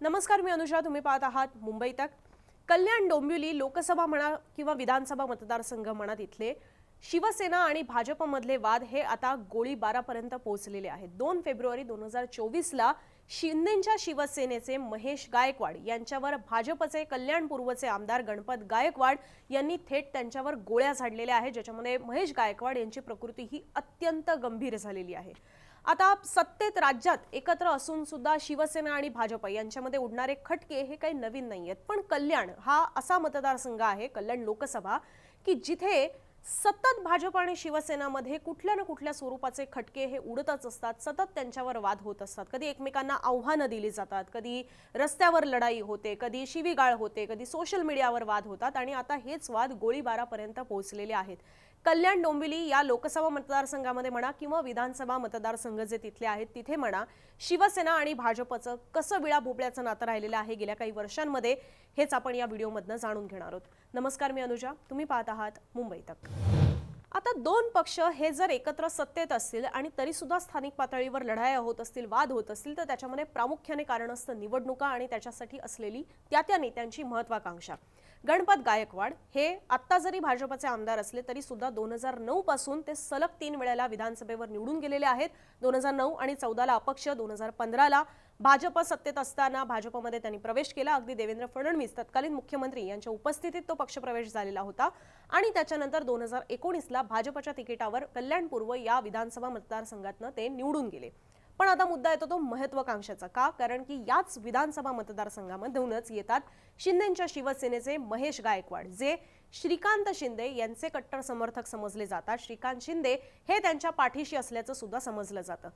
नमस्कार मी अनुषा तुम्ही पाहत आहात मुंबई तक. कल्याण डोंबिवली लोकसभा म्हणा किंवा विधानसभा मतदारसंघ म्हणा तिथले शिवसेना आणि भाजपमधले वाद हे आता गोळीबारापर्यंत पोहोचलेले आहेत. दोन फेब्रुवारी दोन हजार चोवीसला शिंदेच्या शिवसेनेचे महेश गायकवाड यांच्यावर भाजपचे कल्याण पूर्वचे आमदार गणपत गायकवाड यांनी थेट त्यांच्यावर गोळ्या झाडलेल्या आहेत. ज्याच्यामध्ये महेश गायकवाड यांची प्रकृती ही अत्यंत गंभीर झालेली आहे. आता सत्तेत राज्यात एकत्र असून सुद्धा शिवसेना आणि भाजप यांच्यामध्ये उडणारे खटके हे काही नवीन नाही आहेत पण कल्याण हा असा मतदारसंघ आहे कल्याण लोकसभा की जिथे सतत भाजप आणि शिवसेनामध्ये कुठल्या ना कुठल्या स्वरूपाचे खटके हे उडतच असतात सतत त्यांच्यावर वाद होत असतात. कधी एकमेकांना आव्हानं दिली जातात कधी रस्त्यावर लढाई होते कधी शिवीगाळ होते कधी सोशल मीडियावर वाद होतात आणि आता हेच वाद गोळीबारापर्यंत पोहोचलेले आहेत. कल्याण डोंबिवली या लोकसभा मतदारसंघामध्ये म्हणा किंवा विधानसभा मतदारसंघ जे तिथले आहेत तिथे म्हणा शिवसेना आणि भाजपचं कसं विळा भोपळ्याचं नातं राहिलेलं आहे गेल्या काही वर्षांमध्ये हेच आपण या व्हिडिओमधनं जाणून घेणार आहोत. नमस्कार मी अनुजा. तुम्ही पाहत आहात मुंबई तक. आता दोन पक्ष हे जर एकत्र सत्तेत असतील आणि तरी सुद्धा स्थानिक पातळीवर लढाया होत असतील वाद होत असतील तर त्याच्यामध्ये प्रामुख्याने कारण असतं निवडणुका आणि त्याच्यासाठी असलेली त्या त्या नेत्यांची महत्वाकांक्षा गणपत गायकवाड हे आत्ता जरी भाजपचे आमदार असले तरी सुद्धा दोन हजार नऊ पासून ते सलग तीन वेळेला विधानसभेवर निवडून गेलेले आहेत. दोन हजार नऊ आणि चौदाला अपक्ष दोन हजार पंधराला भाजप सत्तेत असताना भाजपमध्ये त्यांनी प्रवेश केला. अगदी देवेंद्र फडणवीस तत्कालीन मुख्यमंत्री यांच्या उपस्थितीत तो पक्षप्रवेश झालेला होता. आणि त्याच्यानंतर दोन हजार एकोणीसला भाजपच्या तिकिटावर कल्याण पूर्व या विधानसभा मतदारसंघातनं ते निवडून गेले. पण आता मुद्दा येतो तो महत्वाकांक्षाचा. का? कारण की याच विधानसभा मतदारसंघामधूनच येतात शिंदेच्या शिवसेनेचे महेश गायकवाड जे श्रीकांत शिंदे यांचे कट्टर समर्थक समजले जातात. श्रीकांत शिंदे हे त्यांच्या पाठीशी असल्याचं सुद्धा समजलं जातं.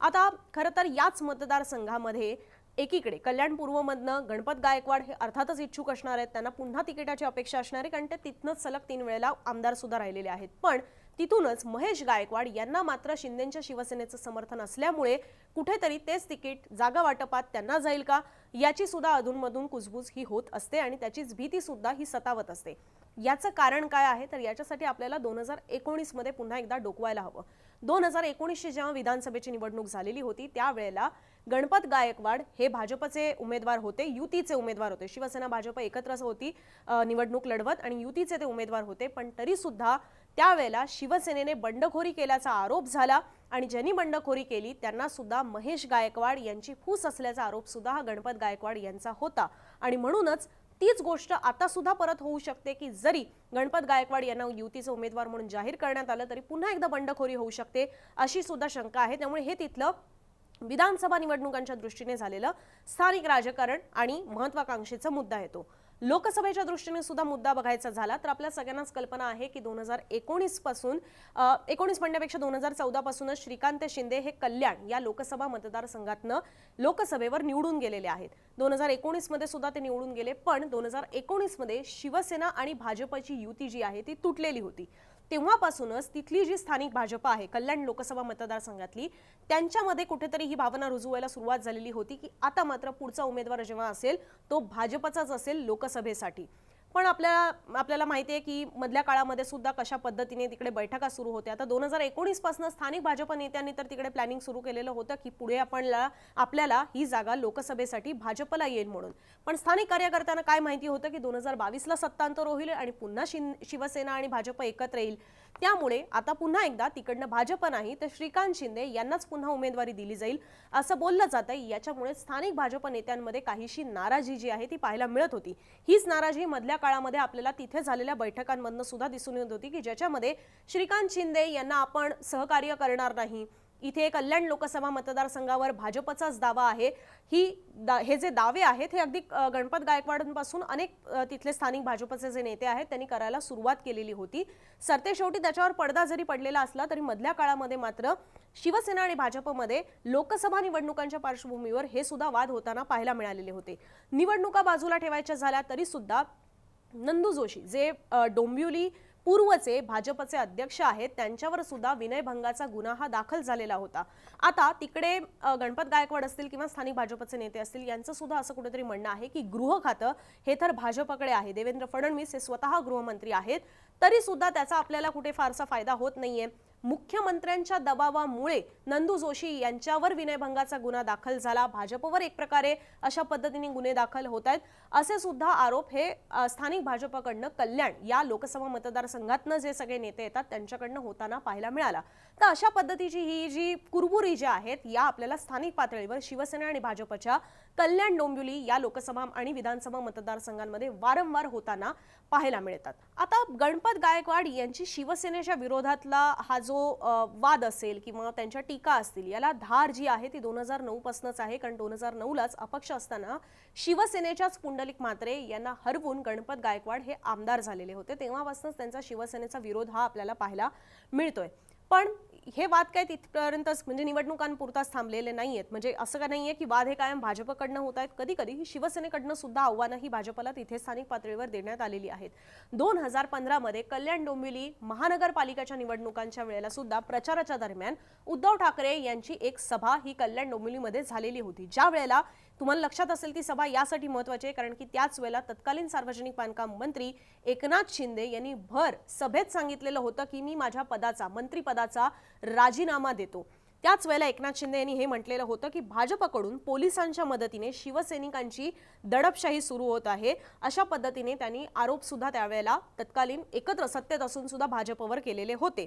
आता खरं तर याच मतदारसंघामध्ये एकीकडे कल्याण पूर्वमधनं गणपत गायकवाड हे अर्थातच इच्छुक असणार आहेत त्यांना पुन्हा तिकिटाची अपेक्षा असणार आहे कारण ते तिथनंच सलग तीन वेळेला आमदार सुद्धा राहिलेले आहेत. पण तिथूनच महेश गायकवाड यांना मात्र शिंदेच्या शिवसेनेचं समर्थन असल्यामुळे कुठेतरी तेच तिकीट जागा वाटपात त्यांना जाईल का? याची सुद्धा अधूनमधून कुजबूज ही होत असते आणि त्याचीच भीती सुद्धा ही सतावत असते. याचं कारण काय आहे? तर याच्यासाठी आपल्याला दोन हजार एकोणीसमध्ये पुन्हा एकदा डोकवायला हवं. दोन हजार एकोणीसची जेव्हा विधानसभेची निवडणूक झालेली होती त्यावेळेला गणपत गायकवाड हे भाजपचे उमेदवार होते युतीचे उमेदवार होते. शिवसेना भाजप एकत्र होती निवडणूक लढवत आणि युतीचे ते उमेदवार होते. पण तरी सुद्धा त्यावेळेला शिवसेनेने बंडखोरी केल्याचा आरोप झाला आणि ज्यांनी बंडखोरी केली त्यांना सुद्धा महेश गायकवाड यांची फूस असल्याचा आरोप सुद्धा हा गणपत गायकवाड यांचा होता. आणि म्हणूनच तीच गोष्ट आता सुद्धा परत होऊ शकते की जरी गणपत गायकवाड यांना युतीचे उमेदवार म्हणून जाहीर करण्यात आलं तरी पुन्हा एकदा बंडखोरी होऊ शकते अशी सुद्धा शंका आहे. त्यामुळे हे तिथलं विधानसभा निवडणुकांच्या दृष्टीने झालेलं स्थानिक राजकारण आणि महत्वाकांक्षेचा मुद्दा येतो लोकसभेच्या दृष्टीने सुद्धा मुद्दा बघायचा झाला तर आपल्या सगळ्यांनाच कल्पना आहे की दोन हजार एकोणीसपासून एकोणीस म्हणण्यापेक्षा दोन हजार चौदा पासूनच श्रीकांत शिंदे हे कल्याण या लोकसभा मतदारसंघातनं लोकसभेवर निवडून गेलेले आहेत. दोन हजार एकोणीसमध्ये सुद्धा ते निवडून गेले पण दोन हजार एकोणीसमध्ये शिवसेना आणि भाजपची युती जी आहे ती तुटलेली होती. तेव्हापासूनच तिथली जी स्थानिक भाजपा आहे कल्याण लोकसभा मतदारसंघातली त्यांच्यामध्ये कुठेतरी ही भावना रुजू व्हायला सुरुवात झालेली होती की आता मात्र पुढचा उमेदवार जेव्हा असेल तो भाजपचाच असेल लोकसभेसाठी. पण आपल्याला आपल्याला माहिती आहे की मधल्या काळामध्ये सुद्धा कशा पद्धतीने तिकडे बैठका सुरू होत्या. आता दोन हजार एकोणीसपासून स्थानिक भाजप नेत्यांनी तर तिकडे प्लॅनिंग सुरू केलेलं होतं की पुढे आपणला आपल्याला ही जागा लोकसभेसाठी भाजपला येईल म्हणून. पण स्थानिक कार्यकर्त्यांना काय माहिती होतं की दोन हजार बावीसला सत्तांतर होईल आणि पुन्हा शिवसेना आणि भाजप एकत्र येईल. त्यामुळे आता पुन्हा एकदा तिकडनं भाजप नाही तर श्रीकांत शिंदे यांनाच पुन्हा उमेदवारी दिली जाईल असं बोललं जातं याच्यामुळे स्थानिक भाजप नेत्यांमध्ये काहीशी नाराजी जी आहे ती पाहायला मिळत होती. हीच नाराजी मधल्या काळामध्ये आपल्याला तिथे झालेल्या बैठकांमधनं सुद्धा दिसून येत होती की ज्याच्यामध्ये श्रीकांत शिंदे यांना आपण सहकार्य करणार नाही. इथे कल्याण लोकसभा मतदारसंघावर भाजपचाच दावा आहे. ही दा हे जे दावे आहेत हे अगदी गणपत गायकवाडांपासून अनेक तिथले स्थानिक भाजपचे जे नेते आहेत त्यांनी करायला सुरुवात केलेली होती. सरते शेवटी त्याच्यावर पडदा जरी पडलेला असला तरी मधल्या काळामध्ये मात्र शिवसेना आणि भाजपमध्ये लोकसभा निवडणुकांच्या पार्श्वभूमीवर हे सुद्धा वाद होताना पाहायला मिळालेले होते. निवडणुका बाजूला ठेवायच्या झाल्या तरी सुद्धा नंदू जोशी जे डोंबिवली पूर्वचे भाजपचे अध्यक्ष आहेत त्यांच्यावर सुद्धा विनयभंगाचा गुन्हा हा दाखल झालेला होता. आता तिकडे गणपत गायकवाड असतील किंवा स्थानिक भाजपचे नेते असतील यांचं सुद्धा असं कुठेतरी म्हणणं आहे की गृह खातं हे तर भाजपकडे आहे. देवेंद्र फडणवीस हे स्वतः गृहमंत्री आहेत. तरी सुद्धा त्याचा आपल्याला कुठे फारसा फायदा होत नाहीये. मुख्यमंत्र्यांच्या दबावामुळे नंदू जोशी यांच्यावर विनयभंगाचा गुन्हा दाखल झाला. भाजपवर एक प्रकारे अशा पद्धतीने गुन्हे दाखल होत आहेत. असे सुद्धा आरोप हे स्थानिक भाजपकडनं कल्याण या लोकसभा मतदारसंघातनं जे सगळे नेते येतात त्यांच्याकडनं होताना पाहायला मिळाला. तर अशा पद्धतीची ही जी कुरबुरी ज्या आहेत या आपल्याला स्थानिक पातळीवर शिवसेना आणि भाजपच्या कल्याण डोंबिवली या लोकसभा आणि विधानसभा मतदारसंघांमध्ये वारंवार होताना पाहायला मिळतात. आता गणपत गायकवाड यांची शिवसेनेच्या विरोधातला हा जो वाद असेल किंवा त्यांच्या टीका असतील याला धार जी आहे ती दोन हजार नऊ पासूनच आहे कारण दोन हजार नऊलाच अपक्ष असताना शिवसेनेच्याच पुंडलिक म्हात्रे यांना हरवून गणपत गायकवाड हे आमदार झालेले होते. तेव्हापासूनच त्यांचा शिवसेनेचा विरोध हा आपल्याला पाहायला मिळतोय. पण हे वाद काय तिथपर्यंतच म्हणजे निवडणुकांपुरताच थांबलेले नाही आहेत म्हणजे असं का नाहीये की वाद हे कायम भाजपकडनं होत आहेत? कधी कधी शिवसेनेकडनं सुद्धा आव्हानं ही भाजपला तिथे स्थानिक पातळीवर देण्यात आलेली आहेत. दोन हजार पंधरामध्ये कल्याण डोंबिवली महानगरपालिकेच्या निवडणुकांच्या वेळेला सुद्धा प्रचाराच्या दरम्यान उद्धव ठाकरे यांची एक सभा ही कल्याण डोंबिवलीमध्ये झालेली होती. ज्या वेळेला तुम्हाला लक्षात असेल ती सभा यासाठी महत्वाची आहे कारण की त्याच वेळेला तत्कालीन सार्वजनिक बांधकाम मंत्री एकनाथ शिंदे यांनी भर सभेत सांगितलेलं होतं की मी माझ्या पदाचा मंत्रीपदाचा राजीनामा देतो. त्याच वेळेला एकनाथ शिंदे यांनी हे म्हटलेलं होतं की भाजपकडून पोलिसांच्या मदतीने शिवसैनिकांची दडपशाही सुरू होत आहे. अशा पद्धतीने त्यांनी आरोप सुद्धा त्यावेळेला तत्कालीन एकत्र सत्तेत असून सुद्धा भाजपवर केलेले होते.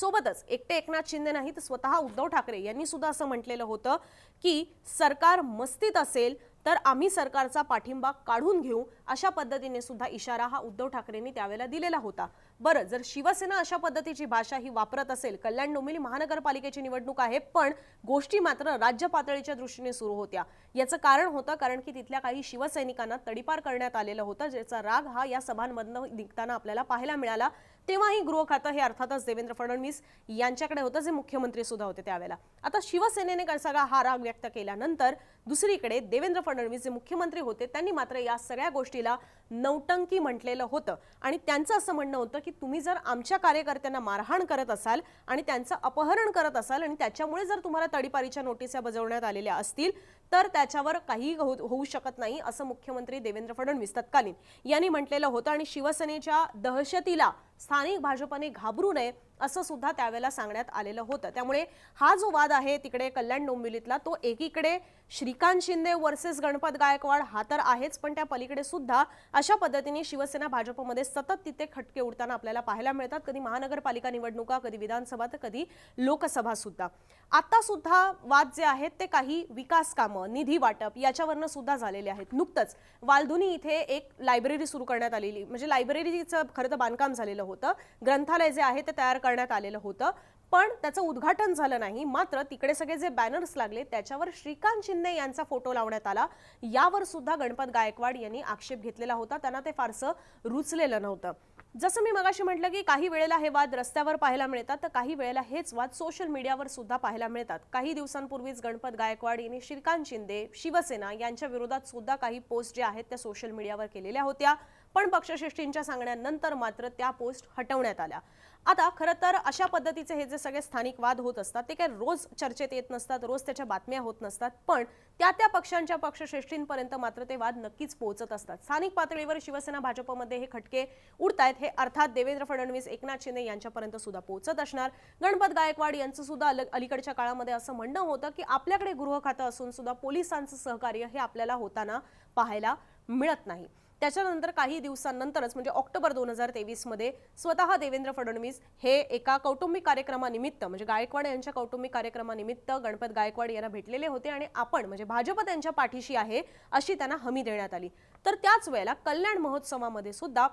सोबतच एकटे एकनाथ शिंदे नाही तर स्वतः उद्धव ठाकरे यांनी सुद्धा असं म्हटलेलं होतं की सरकार मस्तीत असेल तर आम्ही सरकारचा पाठिंबा काढून घेऊ अशा पद्धतीने सुद्धा इशारा हा उद्धव ठाकरेंनी त्यावेळेला दिलेला होता. बरं जर शिवसेना अशा पद्धतीची भाषा ही वापरत असेल कल्याण डोंबिवली महानगरपालिकेची निवडणूक आहे पण गोष्टी मात्र राज्य पातळीच्या दृष्टीने सुरू होत्या. याचं कारण होतं कारण की तिथल्या काही शिवसैनिकांना तडीपार करण्यात आलेलं होतं ज्याचा राग हा या सभांमधनं निघताना आपल्याला पाहायला मिळाला. तेव्हाही गृह खातं हे अर्थातच देवेंद्र फडणवीस यांच्याकडे होतं जे मुख्यमंत्री सुद्धा होते त्यावेळेला. आता शिवसेनेने सगळा हा राग व्यक्त केल्यानंतर दुसरीकडे देवेंद्र फडणवीस जे मुख्यमंत्री होते त्यांनी मात्र या सगळ्या गोष्टीला नौटंकी म्हटलेलं होतं. आणि त्यांचं असं म्हणणं होतं की तुम्ही जर आमच्या कार्यकर्त्यांना मारहाण करत असाल आणि त्यांचं अपहरण करत असाल आणि त्याच्यामुळे जर तुम्हाला तडीपारीच्या नोटिसा बजावण्यात आलेल्या असतील तर त्याच्यावर काही होऊ शकत नाही असं मुख्यमंत्री देवेंद्र फडणवीस तत्कालीन यांनी म्हटलेलं होतं. आणि शिवसेनेच्या दहशतीला स्थानिक भाजपने घाबरू नये असं सुद्धा त्यावेळेला सांगण्यात आलेलं होतं. त्यामुळे हा जो वाद आहे तिकडे कल्याण डोंबिवलीतला तो एकीकडे श्रीकांत शिंदे वर्सेस गणपत गायकवाड हा तर आहेच पण त्या पलीकडे सुद्धा अशा पद्धतीने शिवसेना भाजपमध्ये सतत तिथे खटके उडताना आपल्याला पाहायला मिळतात. कधी महानगरपालिका निवडणुका कधी विधानसभा तर कधी लोकसभा सुद्धा. आता सुद्धा वाद जे आहेत ते काही विकास कामं निधी वाटप याच्यावरनं सुद्धा झालेले आहेत. नुकतंच वालधुनी इथे एक लायब्ररी सुरू करण्यात आलेली म्हणजे लायब्ररीचं खरं तर बांधकाम झालेलं होतं. ग्रंथालय जे आहे ते तयार करण्यात आलेलं होतं. पण त्याचं उद्घाटन झालं नाही. मात्र तिकडे सगळे जे बॅनर्स लागले त्याच्यावर श्रीकांत शिंदे यांचा फोटो लावण्यात आला. यावर सुद्धा गणपत गायकवाड यांनी आक्षेप घेतलेला होता. त्यांना ते फारसं रुचलेलं नव्हतं. जसं मी मगाशी म्हटलं की काही वेळेला हे वाद रस्त्यावर पाहायला मिळतात तर काही वेळेला हेच वाद सोशल मीडियावर सुद्धा पाहायला मिळतात. काही दिवसांपूर्वीच गणपत गायकवाड यांनी श्रीकांत शिंदे शिवसेना यांच्या विरोधात सुद्धा काही पोस्ट ज्या आहेत त्या सोशल मीडियावर केलेल्या होत्या. पण पक्षश्रेष्ठींच्या सांगण्यानंतर मात्र त्या पोस्ट हटवण्यात आल्या. आता खरं तर अशा पद्धतीचे हे जे सगळे स्थानिक वाद होत असतात ते काय रोज चर्चेत येत नसतात रोज त्याच्या बातम्या होत नसतात पण त्या त्या पक्षांच्या पक्षश्रेष्ठींपर्यंत मात्र ते वाद नक्कीच पोहोचत असतात. स्थानिक पातळीवर शिवसेना भाजपमध्ये हे खटके उडतायत हे अर्थात देवेंद्र फडणवीस एकनाथ शिंदे यांच्यापर्यंत सुद्धा पोहोचत असणार. गणपत गायकवाड यांचं सुद्धा अल- अलीकडच्या काळामध्ये असं म्हणणं होतं की आपल्याकडे गृह खातं असून सुद्धा पोलिसांचं सहकार्य हे आपल्याला होताना पाहायला मिळत नाही. त्याच्यानंतर काही दिवसांनंतरच म्हणजे ऑक्टोबर दोन हजार तेवीसमध्ये स्वतः देवेंद्र फडणवीस हे एका कौटुंबिक कार्यक्रमानिमित्त म्हणजे गायकवाड यांच्या कौटुंबिक कार्यक्रमानिमित्त गणपत गायकवाड यांना भेटलेले होते आणि आपण म्हणजे भाजप त्यांच्या पाठीशी आहे अशी त्यांना हमी देण्यात आली. तर त्याच वेळेला कल्याण महोत्सवामध्ये सुद्धा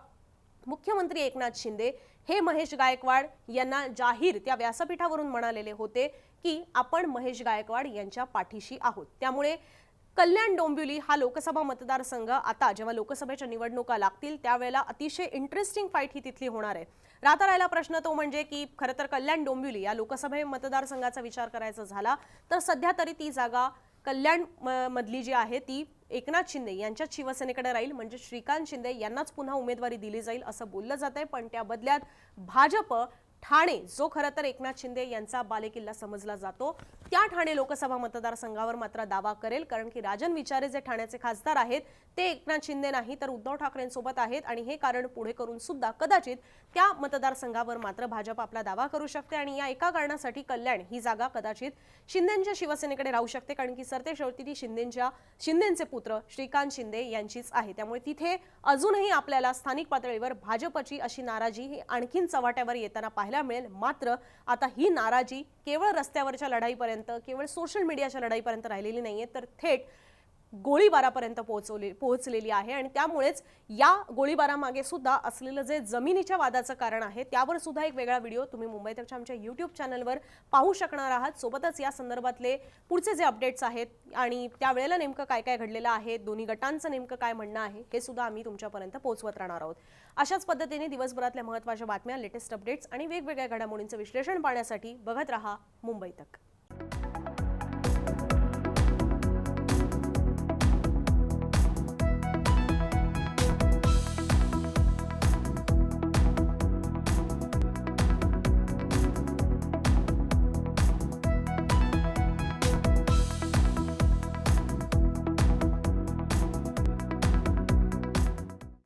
मुख्यमंत्री एकनाथ शिंदे हे महेश गायकवाड यांना जाहीर त्या व्यासपीठावरून म्हणालेले होते की आपण महेश गायकवाड यांच्या पाठीशी आहोत. त्यामुळे कल्याण डोंबिवली हा लोकसभा मतदारसंघ आता जेव्हा लोकसभेच्या निवडणुका लागतील त्यावेळेला अतिशय इंटरेस्टिंग फाईट ही तिथली होणार आहे. राहता राहिला प्रश्न तो म्हणजे की खरं तर कल्याण डोंबिवली या लोकसभे मतदारसंघाचा विचार करायचा झाला तर सध्या तरी ती जागा कल्याण म- मधली जी आहे ती एकनाथ शिंदे यांच्याच शिवसेनेकडे राहील म्हणजे श्रीकांत शिंदे यांनाच पुन्हा उमेदवारी दिली जाईल असं बोललं जात आहे पण त्या बदल्यात भाजप ठाणे जो खरं तर एकनाथ शिंदे यांचा बालेकिल्ला समजला जातो त्या ठाणे लोकसभा मतदारसंघावर मात्र दावा करेल कारण की राजन विचारे जे ठाण्याचे खासदार आहेत ते एकनाथ शिंदे नाही तर उद्धव ठाकरेंसोबत आहेत आणि हे कारण पुढे करून सुद्धा कदाचित त्या मतदारसंघावर मात्र भाजप आपला दावा करू शकते आणि या एका कारणासाठी कल्याण ही जागा कदाचित शिंदेच्या शिवसेनेकडे राहू शकते कारण की सरते शेवटी ती शिंदेच्या शिंदेचे पुत्र श्रीकांत शिंदे यांचीच आहे. त्यामुळे तिथे अजूनही आपल्याला स्थानिक पातळीवर भाजपची अशी नाराजी ही आणखीन चव्हाट्यावर येताना पाहायला मिळेल. मात्र आता ही नाराजी केवळ रस्त्यावरच्या लढाईपर्यंत केवळ सोशल मीडियाच्या लढाईपर्यंत राहिलेली नाहीये. तर थेट गोळीबारापर्यंत पोहोचवले पोहोचलेली आहे आणि त्यामुळेच या गोळीबारामागे सुद्धा असलेलं जे जमिनीच्या वादाचं कारण आहे त्यावर सुद्धा एक वेगळा व्हिडिओ तुम्ही मुंबईतच्या आमच्या यूट्यूब चॅनलवर पाहू शकणार आहात. सोबतच या संदर्भातले पुढचे जे अपडेट्स आहेत आणि त्यावेळेला नेमकं काय काय घडलेलं आहे दोन्ही गटांचं नेमकं काय म्हणणं आहे हे सुद्धा आम्ही तुमच्यापर्यंत पोहोचवत राहणार आहोत. अशाच पद्धतीने दिवसभरातल्या महत्त्वाच्या बातम्या लेटेस्ट अपडेट्स आणि वेगवेगळ्या घडामोडींचं विश्लेषण पाहण्यासाठी बघत रहा मुंबई तक.